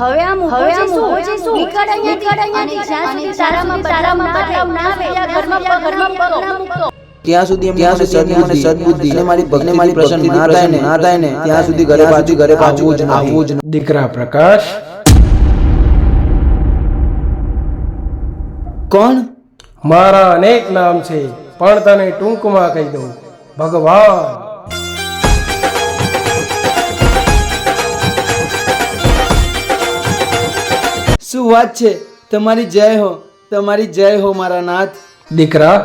હવે આ હવે આ છે શું? મૂકો છે શું? નીકળ અહીંયાથી. અને જ્યાં સુધી તારામાં બદલાવ ના આવે ત્યાં ઘરમાં ઘરમાં પગ ના મૂકતો ત્યાં સુધી એમને મને સદબુદ્ધિ સદબુદ્ધિ. અને મારી ભક્તિ મારી પ્રસન્ન ના થાય ને ના થાય ને ત્યાં સુધી ઘરે પાછું ઘરે પાછું જ આવવું જ. દીકરા પ્રકાશ. કોણ? મારા અનેક નામ છે પણ તને ટૂંકમાં કહી દઉં. ભગવાન. શું વાત છે? તમારી જય હો તમારી જય હો મારા નાથ. દીકરા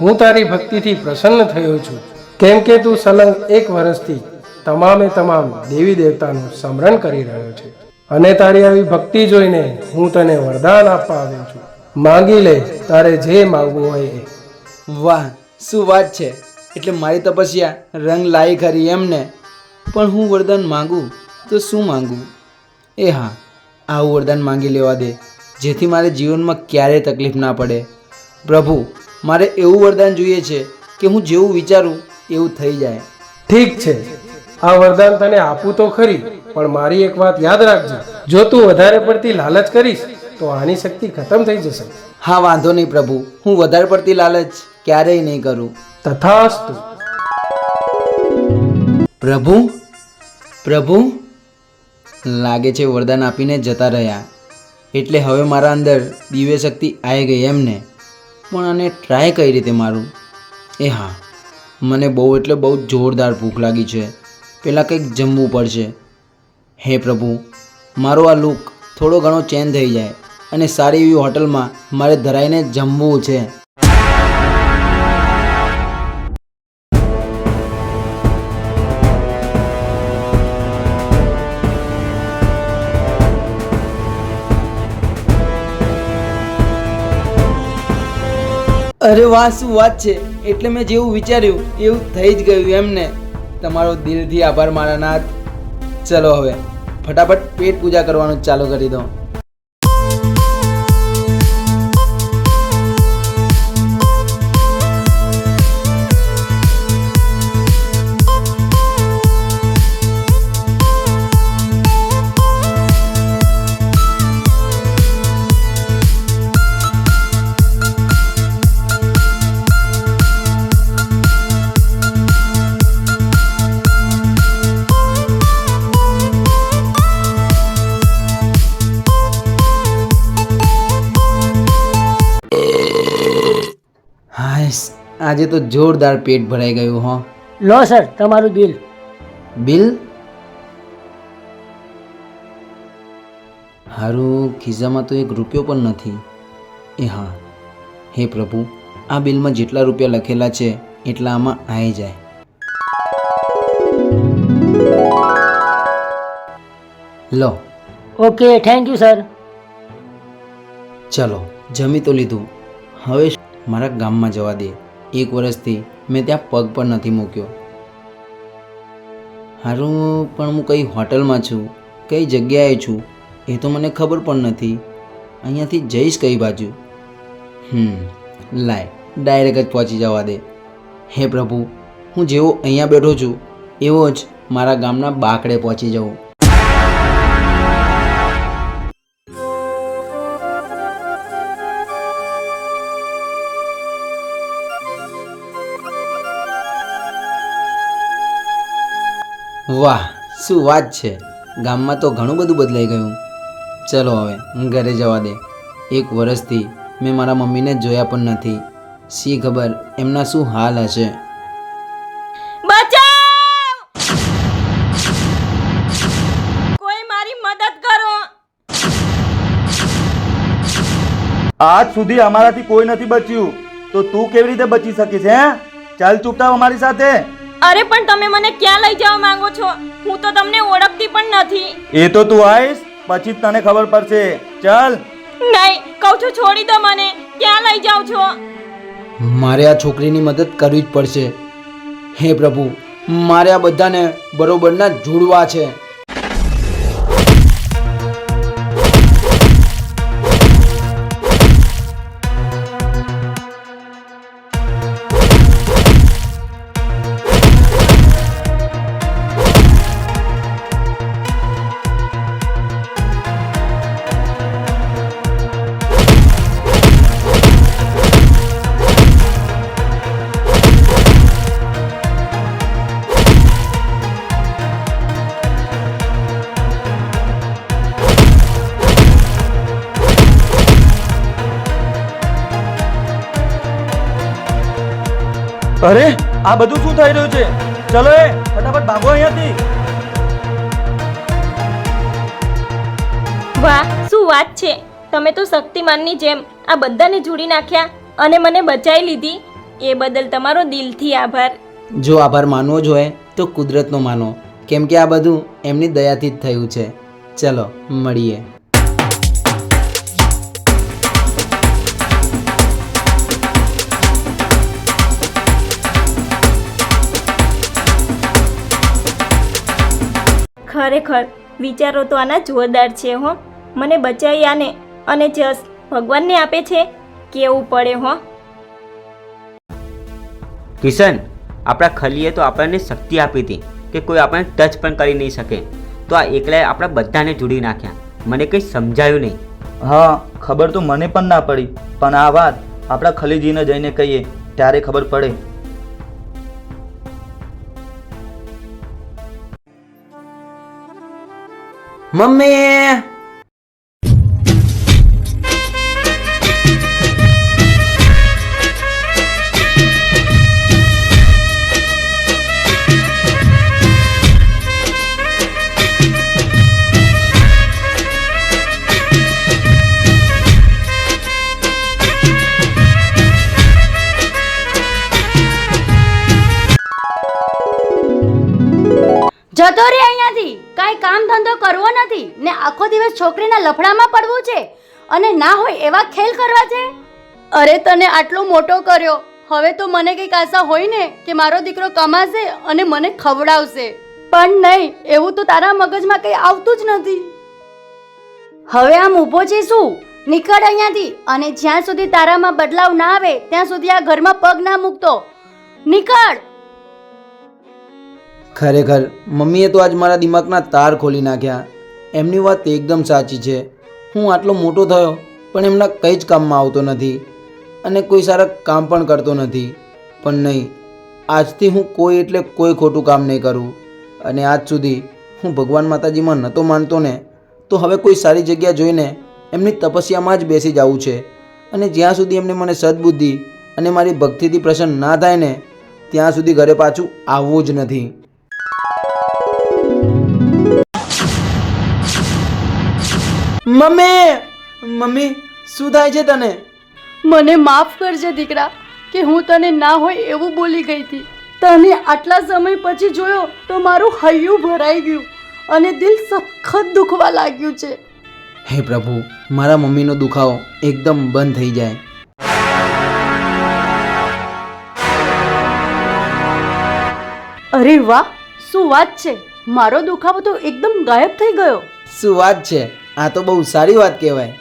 હું તારી ભક્તિથી પ્રસન્ન થયો છું. કેમ કે તું સલંગ એક વર્ષથી તમામે તમામ દેવી દેવતાનું સ્મરણ કરી રહ્યો છે. અને તારી આવી ભક્તિ જોઈને હું તને વરદાન આપવા આવ્યો છું. માંગી લે તારે જે માગવું હોય એ. વાહ શું વાત છે? એટલે મારી તપસ્યા રંગ લાવી ખરી એમને. પણ હું વરદાન માંગું તો શું માંગુ? એ હા આવું વરદાન માંગી લેવા દે જેથી મારે જીવનમાં ક્યારેય તકલીફ ના પડે. પ્રભુ મારે એવું વરદાન જોઈએ છે કે હું જેવું વિચારું એવું થઈ જાય. ઠીક છે. આ વરદાન તને આપું તો ખરી પણ મારી એક વાત યાદ રાખજે. જો તું વધારે પડતી લાલચ કરીશ તો આની શક્તિ ખતમ થઈ જશે. હા વાંધો નહીં પ્રભુ. હું વધારે પડતી લાલચ ક્યારેય નહીં કરું. તથાસ્તુ. પ્રભુ? પ્રભુ? લાગે છે વરદાન આપીને જતા રહ્યા. એટલે હવે મારા અંદર દિવ્ય શક્તિ આવી ગઈ એમને. પણ આને ટ્રાય કઈ રીતે મારું? એ હા, મને બહુ એટલે બહુ જોરદાર ભૂખ લાગી છે. પહેલાં કંઈક જમવું પડશે. હે પ્રભુ, મારો આ લુક થોડો ઘણો ચેન્જ થઈ જાય અને સારી એવી હોટલમાં મારે ધરાઈને જમવું છે. અરે વાહ, શું વાત છે? એટલે મેં જેવું વિચાર્યું, એવું થઈ જ ગયું એમને. તમારો દિલથી આભાર, મારા નાથ. ચલો હવે, ફટાફટ પેટ પૂજા કરવાનું ચાલુ કરી દો આજે તો જોરદાર પેટ ભરાઈ ગયું હો. લો સર તમારું બિલ. બિલ? હારું ખિસ્સામાં તો એક રૂપિયો પણ નથી. એ હા. હે પ્રભુ આ બિલમાં જેટલા રૂપિયા લખેલા છે એટલા આમાં આવી જાય. લો. ઓકે થેન્ક યુ સર ચલો જમી તો લીધું. હવે મારા ગામમાં જવા દે. એક વર્ષથી મેં ત્યાં પગ પણ નથી મૂક્યો. હારું, પણ હું કઈ હોટલમાં છું, કઈ જગ્યાએ છું, એ તો મને ખબર પણ નથી. અહીંયાથી જઈશ કઈ બાજુ? હમ, લાય, ડાયરેક્ટ જ પહોંચી જવા દે. હે પ્રભુ, હું જેવો અહીંયા બેઠો છું, એવો જ મારા ગામના બાકડે પહોંચી જાઉં વાહ શું વાત છે. ગામમાં તો ઘણું બધું બદલાઈ ગયું. ચલો હવે હું ઘરે જવા દે. એક વર્ષથી મેં મારા મમ્મીને જોયા પણ નથી. શી ખબર એમના શું હાલ હશે. બચાવ! કોઈ મારી મદદ કરો. આજ સુધી અમારાથી કોઈ નથી બચ્યું. તો તું કેવી રીતે બચી શકીશ હે? ચાલ ચૂપતા અમારી સાથે. અરે પણ તમે મને ક્યાં લઈ જવા માંગો છો? હું તો તમને ઓળખતી પણ નથી. એ તો તું આવીશ પછી જ તને ખબર પડશે. ચાલ. નહીં કહું છું છોડી દો મને. ક્યાં લઈ જાઓ છો? મારે આ છોકરીની મદદ કરવી જ પડશે. હે પ્રભુ મારે આ બધાને બરોબરના જોડવા છે. અરે આ બધું શું થઈ રહ્યું છે? ચલો એ ફટાફટ ભાગો અહીંયાથી. વાહ શું વાત છે? તમે તો શક્તિમાનની જેમ આ બધાને જોડી નાખ્યા અને મને બચાવી લીધી. એ બદલ તમારો દિલથી આભાર. જો આભાર માનવો જોઈએ તો કુદરતનો માનો. કેમ કે આ બધું એમની દયાથી જ થયું છે. ચલો મળીએ. ખરેખર વિચારો તો આના જોરદાર છે હો. મને બચાવી આને અને જસ ભગવાનને આપે છે કેવું પડે હો. કિશન આપણા ખલીએ તો આપણને શક્તિ આપી હતી કે કોઈ આપણને ટચ પણ કરી નહીં શકે. તો આ એકલાએ આપણા બધાને જોડી નાખ્યા. મને કંઈ સમજાયું નહીં. હા ખબર તો મને પણ ના પડી. પણ આ વાત આપણા ખલીજીને જઈને કહીએ ત્યારે ખબર પડે. મમ્મી! જતો રે અહીંયાથી. કાંઈ કામ ધંધો કરવો નથી. ને આખો દિવસ છોકરીના લફડામાં પડવું છે? અને ના હોય એવા ખેલ કરવા છે? અરે તને આટલો મોટો કર્યો. હવે તો મને કંઈક આશા હોય ને કે મારો દીકરો કમાશે અને મને ખવડાવશે. પણ નહીં, એવું તો તારા મગજમાં કંઈ આવતું જ નથી. હવે આમ ઊભો છે શું? નીકળ અહીંયાથી. અને જ્યાં સુધી તારામાં બદલાવ ના આવે, ત્યાં સુધી આ ઘરમાં પગ ના મૂકતો. નીકળ! ખરેખર, મમ્મીએ તો આજ મારા દિમાગના તાર ખોલી નાખ્યા. એમની વાત એકદમ સાચી છે. હું આટલો મોટો થયો, પણ એમના કંઈ જ કામમાં આવતો નથી અને કોઈ સારા કામ પણ કરતો નથી. પણ નહીં, આજથી હું કોઈ એટલે કોઈ ખોટું કામ નહીં કરું. અને આજ સુધી હું ભગવાન માતાજીમાં નહોતો માનતો ને, તો હવે કોઈ સારી જગ્યા જોઈને એમની તપસ્યામાં જ બેસી જવું છે. અને જ્યાં સુધી એમને મને સદબુદ્ધિ અને મારી ભક્તિથી પ્રસન્ન ના થાય ને, ત્યાં સુધી ઘરે પાછું આવવું જ નથી. મમ્મી મમ્મી શું થાય છે તને? મને માફ કરજે દીકરા કે હું તને ના હોય એવું બોલી ગઈ હતી. તને આટલા સમય પછી જોયો તો મારું હૈયું ભરાઈ ગયું અને દિલ સખત દુખવા લાગ્યું છે. હે પ્રભુ મારા મમ્મીનો દુખાવો એકદમ બંધ થઈ જાય. અરે વાહ શું વાત છે? મારો દુખાવો તો એકદમ ગાયબ થઈ ગયો. શું વાત છે? આ તો બહુ સારી વાત કહેવાય.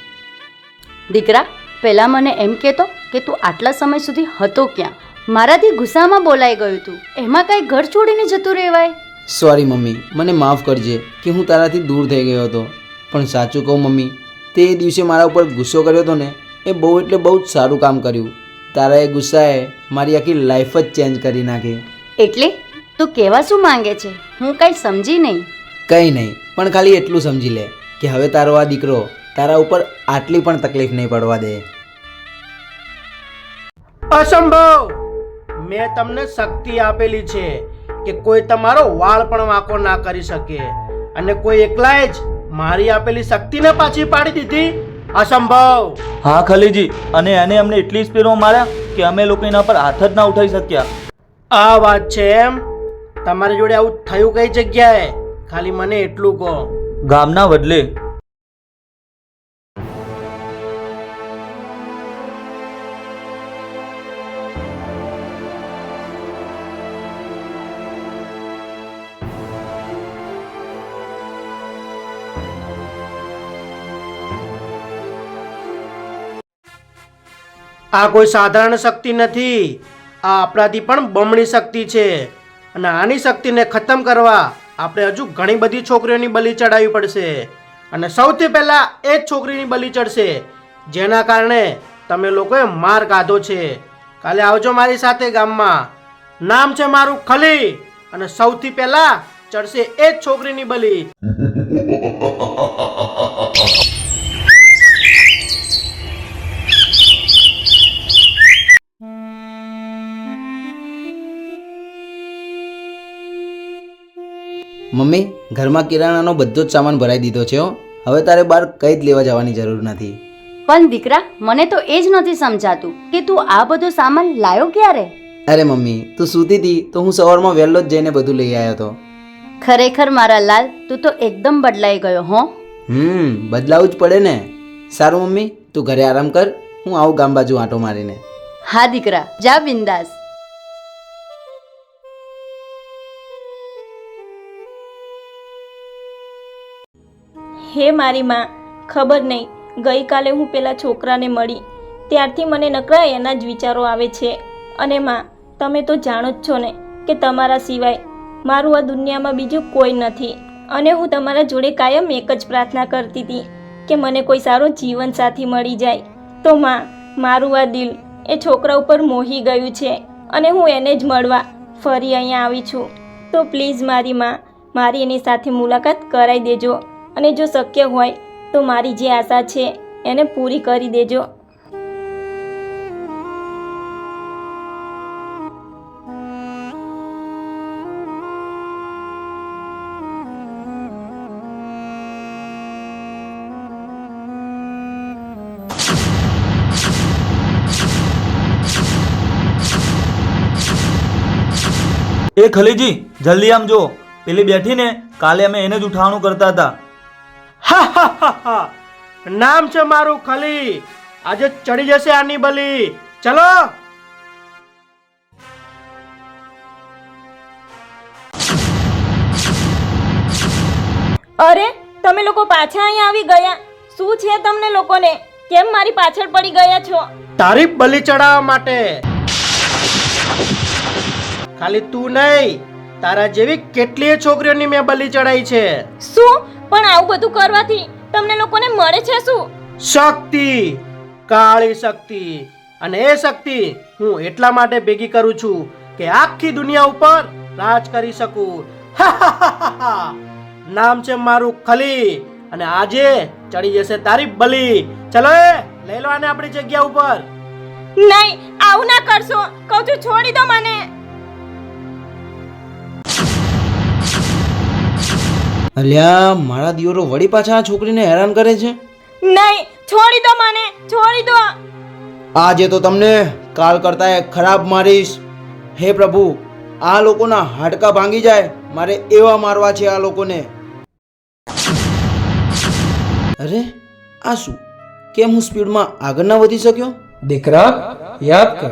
દીકરા પહેલાં મને એમ કહેતો કે તું આટલા સમય સુધી હતો ક્યાં? મારાથી ગુસ્સામાં બોલાઈ ગયું તું. એમાં કાંઈ ઘર છોડીને જતું રહેવાય? Sorry mummy. મને માફ કરજે કે હું તારાથી દૂર થઈ ગયો હતો. પણ સાચું કહું મમ્મી તે દિવસે મારા ઉપર ગુસ્સો કર્યો હતો ને એ બહુ એટલે બહુ જ સારું કામ કર્યું. તારા એ ગુસ્સાએ મારી આખી લાઈફ જ ચેન્જ કરી નાખી. એટલે? તું કહેવા શું માંગે છે? હું કાંઈ સમજી નહીં. કંઈ નહીં પણ ખાલી એટલું સમજી લે. કે હવે તારો આ દીકરો તારા ઉપર આટલી પણ તકલીફ નહીં પડવા દે. અસંભવ! મેં તમને શક્તિ આપેલી છે કે કોઈ તમારો વાળ પણ વાંકો ના કરી શકે અને કોઈ એકલાએ જ મારી આપેલી શક્તિને પાછી પાડી દીધી? અસંભવ! હા ખલીજી અને એને અમને એટલી સ્પીડમાં માર્યા કે અમે લોકો એના પર હાથ જ ના ઉઠાવી શક્યા. આ વાત છે એમ? તમારી જોડે આવું થયું કઈ જગ્યાએ? ખાલી મને એટલું કહો. ગામના બદલે આ કોઈ સાધારણ શક્તિ નથી. આ આપણાથી પણ બમણી શક્તિ છે અને આની શક્તિને ખતમ કરવા આપણે હજુ ઘણી બધી છોકરીઓની બલી ચડાવવી પડશે. અને સૌથી પહેલા એ જ છોકરીની બલી ચડશે, જેના કારણે તમે લોકોએ માર કાઢો છે. કાલે આવજો મારી સાથે ગામમાં. નામ છે મારું ખલી. અને સૌથી પહેલા ચડશે એ જ છોકરીની બલી. મમ્મી ઘરમાં કિરાણાનો બધો જ સામાન ભરાઈ દીધો છે હો. હવે તારે બહાર કંઈ જ લેવા જવાની જરૂર નથી. પણ દીકરા મને તો એ જ નથી સમજાતું કે તું આ બધો સામાન લાયો ક્યારે? અરે મમ્મી તું સૂતી હતી તો હું સવારમાં વહેલો જ જઈને બધું લઈ આવ્યો હતો. ખરેખર મારા લાલ તું તો એકદમ બદલાઈ ગયો હો. હમ બદલાવું જ પડે ને. સારું મમ્મી તું ઘરે આરામ કર હું આવું ગામ બાજુ આંટો મારીને. હા દીકરા જા બિંદાસ. હે મારી માં, ખબર નહીં, ગઈકાલે હું પેલા છોકરાને મળી, ત્યારથી મને નકરા એના જ વિચારો આવે છે. અને માં, તમે તો જાણો જ છો ને કે તમારા સિવાય મારું આ દુનિયામાં બીજું કોઈ નથી. અને હું તમારા જોડે કાયમ એક જ પ્રાર્થના કરતી હતી કે મને કોઈ સારો જીવનસાથી મળી જાય. તો માં, મારું આ દિલ એ છોકરા ઉપર મોહી ગયું છે અને હું એને જ મળવા ફરી અહીંયા આવી છું. તો પ્લીઝ મારી માં, મારી એની સાથે મુલાકાત કરાવી દેજો. અને જો શક્ય હોય તો મારી જે આશા છે એને પૂરી કરી દેજો. એ ખલીજી, જલ્દી આમ જો. પેલી બેઠી ને કાલે અમે એને જ ઉઠાવણું કરતા હતા. નામ છે મારું ખલી. આજે ચડી જશે આની બલી. ચલો. અરે તમે લોકો પાછા અહીંયા આવી ગયા. શું છે તમને લોકોને? કેમ મારી પાછળ પડી ગયા છો? તારી બલી ચડાવવા માટે. ખાલી તું નહીં તારા જેવી કેટલીય છોકરીઓની મેં બલી ચડાઈ છે. શું? પણ આવું બધું કરવાથી તમને લોકોને મળે છે શું? શક્તિ કાળી શક્તિ અને એ શક્તિ હું એટલા માટે ભેગી કરું છું કે આખી દુનિયા ઉપર રાજ કરી શકું. નામ છે મારું ખલી અને આજે ચડી જશે તારી બલી. ચલો એ લઈ લો આને આપણી જગ્યા ઉપર. નહીં આવું ના કરશો. કહું છું છોડી દો મને. અલ્યા મારા દિયોરો વળી પાછા આ છોકરીને હેરાન કરે છે? નહીં છોડી દો મને છોડી દો. આજે તો તમને કાલ કરતા ખરાબ મારીશ. હે પ્રભુ આ લોકોના હાડકા ભાંગી જાય મારે એવા મારવા છે આ લોકોને. અરે આ શું? કેમ હું સ્પીડમાં આગળ ના વધી શક્યો? દીકરા યાદ કર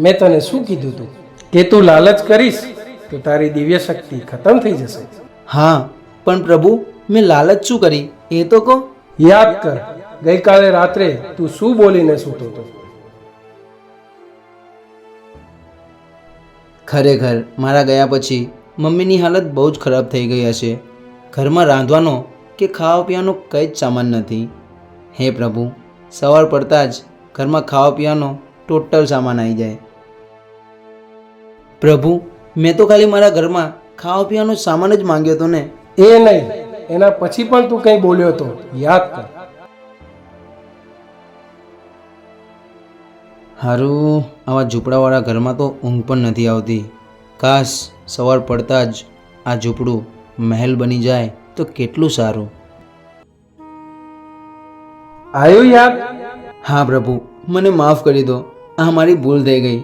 મેં તને શું કીધું તું? કે તું લાલચ કરીશ તો તારી દિવ્ય શક્તિ ખતમ થઈ જશે. હા પણ પ્રભુ મેં લાલચ શું કરી? એ તો કહો. યાદ કર ગઈકાલે રાત્રે તું શું બોલીને સૂતો હતો? ખરેખર મારા ગયા પછી મમ્મીની હાલત બહુ જ ખરાબ થઈ ગઈ હશે. ઘરમાં રાંધવાનો કે ખાવા પીવાનો કંઈ જ સામાન નથી. હે પ્રભુ સવાર પડતાં જ ઘરમાં ખાવા પીવાનો ટોટલ સામાન આવી જાય. પ્રભુ મેં તો ખાલી મારા ઘરમાં ખાવા પીવાનો સામાન જ માંગ્યો હતો ને. એ નહીં એના પછી પણ તું કંઈ બોલ્યો હતો યાદ કર. હારું આવા ઝૂંપડાવાળા ઘરમાં તો ઊંઘ પણ નથી આવતી. કાશ સવાર પડતા જ આ ઝૂંપડું મહેલ બની જાય તો કેટલું સારું. આવ્યું યાદ હા પ્રભુ મને માફ કરી દો. આ મારી ભૂલ થઈ ગઈ.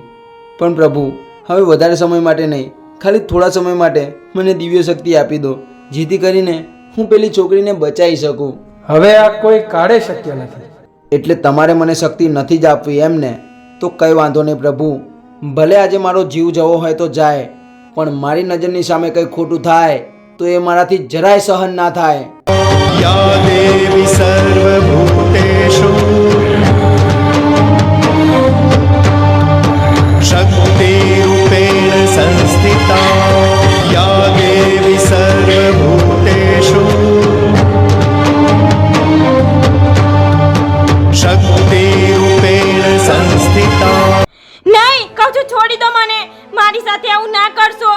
પણ પ્રભુ હવે વધારે સમય માટે નહીં ખાલી થોડા સમય માટે મને દિવ્ય શક્તિ આપી દો. જેથી કરીને હું પેલી છોકરીને બચાવી શકું. હવે આ કોઈ કાળે શક્ય નથી. એટલે તમારે મને શક્તિ નથી જ આપવી એમને તો કંઈ વાંધો નહીં પ્રભુ. ભલે આજે મારો જીવ જવો હોય તો જાય પણ મારી નજરની સામે કંઈ ખોટું થાય તો એ મારાથી જરાય સહન ના થાય. યા દેવી સર્વભૂ નહીં કહું છું છોડી દો મને. મારી સાથે આવું ના કરશો.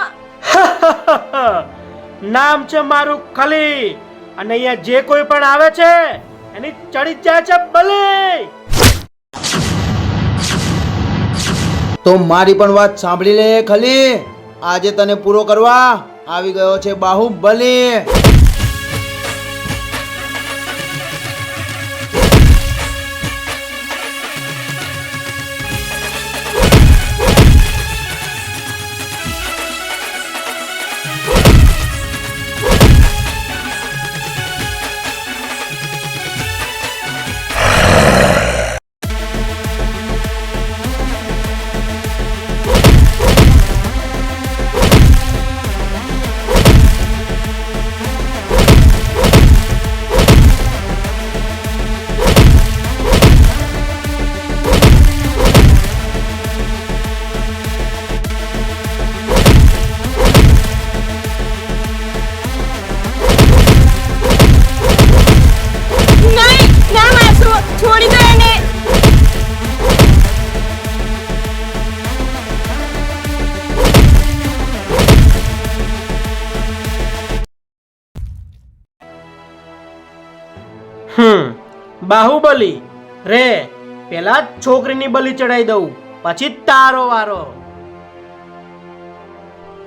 નામ છે મારું ખલી. અને અહીંયા જે કોઈ પણ આવે છે એની ચડી જાય છે ભલે તો મારી પણ વાત સાંભળી લે ખલી. આજે તને પૂરો કરવા આવી ગયો છે બાહુબલી હમ, બાહુબલી. રે, પેલા છોકરીની બલી ચડાઈ દઉં, પછી તારો વારો.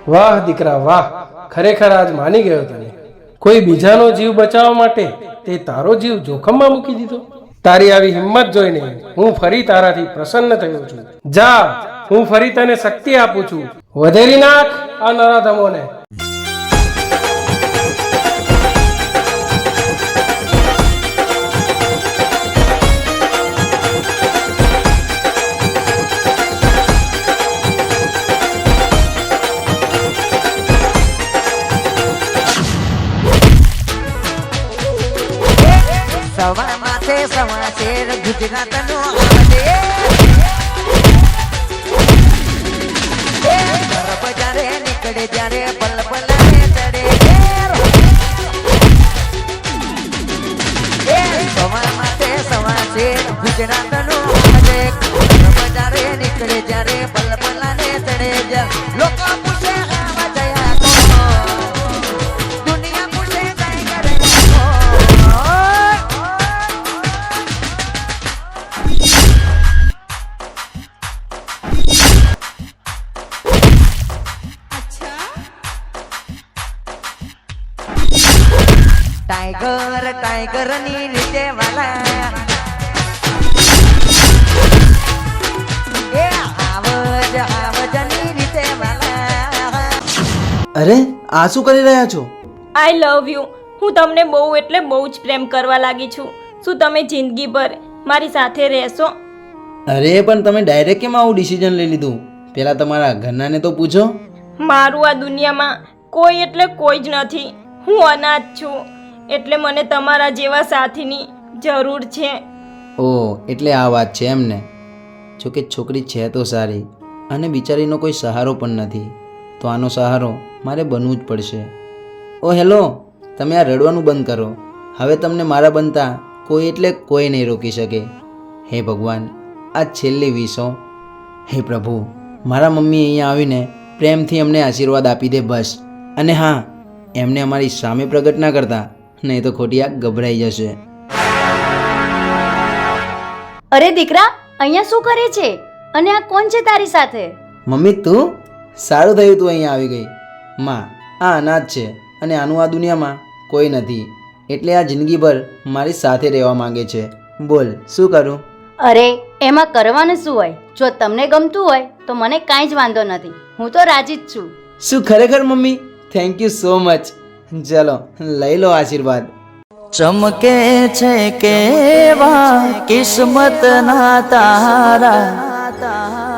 વાહ દીકરા, વાહ. ખરેખર આજ માની ગયો તને. કોઈ બીજાનો જીવ બચાવવા માટે તે તારો જીવ જોખમમાં મૂકી દીધો. તારી આવી હિંમત જોઈને હું ફરી તારાથી પ્રસન્ન થયો છું. જા, હું ફરી તને શક્તિ આપું છું. વધેરી નાખ આ નરાધમોને. શેર ગુજરાતનો આવડે ટાઈગર ટાઈગરની રીતે વાલા. એ આવજ આવજની રીતે વાલા. અરે આ શું કરી રહ્યા છો? I love you. હું તમને બહુ એટલે બહુ જ પ્રેમ કરવા લાગી છું. શું તમે જિંદગીભર મારી સાથે રહેશો? અરે પણ તમે ડાયરેક્ટ કેમ આવું ડિસિઝન લઈ લીધું? પેલા તમારા ઘરનાને તો પૂછો. મારું આ દુનિયામાં કોઈ એટલે કોઈ જ નથી. હું અનાથ છું. એટલે મને તમારા જેવા સાથીની જરૂર છે. ઓ એટલે આ વાત છે એમને? જોકે છોકરી છે તો સારી, અને બિચારીનો કોઈ સહારો પણ નથી. તો આનો સહારો મારે બનવું જ પડશે. ઓ હેલો, તમે આ રડવાનું બંધ કરો. હવે તમને મારા બનતા કોઈ એટલે કોઈ નહીં રોકી શકે. હે ભગવાન, આ છેલ્લી વીસો હે. પ્રભુ, મારા મમ્મી અહીંયા આવીને પ્રેમથી અમને આશીર્વાદ આપી દે બસ. અને હા, એમને અમારી સામે પ્રગટ ના કરતા નહીં તો ખોટી આ ગભરાઈ જશે. અરે દીકરા અહીંયા શું કરે છે? અને આ કોણ છે તારી સાથે? મમ્મી તું? સારું થયું તું અહીંયા આવી ગઈ. માં આ અનાજ છે અને આનું આ દુનિયામાં કોઈ નથી. એટલે આ જિંદગીભર મારી સાથે રહેવા માંગે છે. બોલ શું કરું? અરે એમાં કરવાનું શું હોય? જો તમને ગમતું હોય તો મને કાંઈ જ વાંધો નથી. હું તો રાજી જ છું. શું ખરેખર mummy? Thank you so much ચલો, લઈ લો આશીર્વાદ. ચમકે છે કેવા કિસ્મત ના તારા.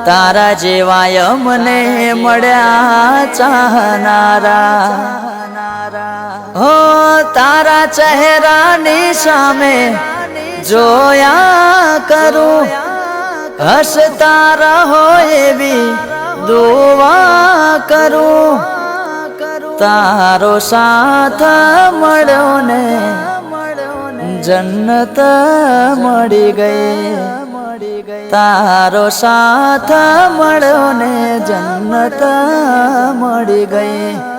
તારા જેવા મને મળ્યા ચાહનારા. હો, તારા ચહેરાની સામે જોયા કરું. હસતા રહો એવી દુવા કરું. તારો સાથ મળ્યો ને જન્નત મળી ગઈ. તારો સાથ મળ્યો ને જન્નત મળી ગઈ.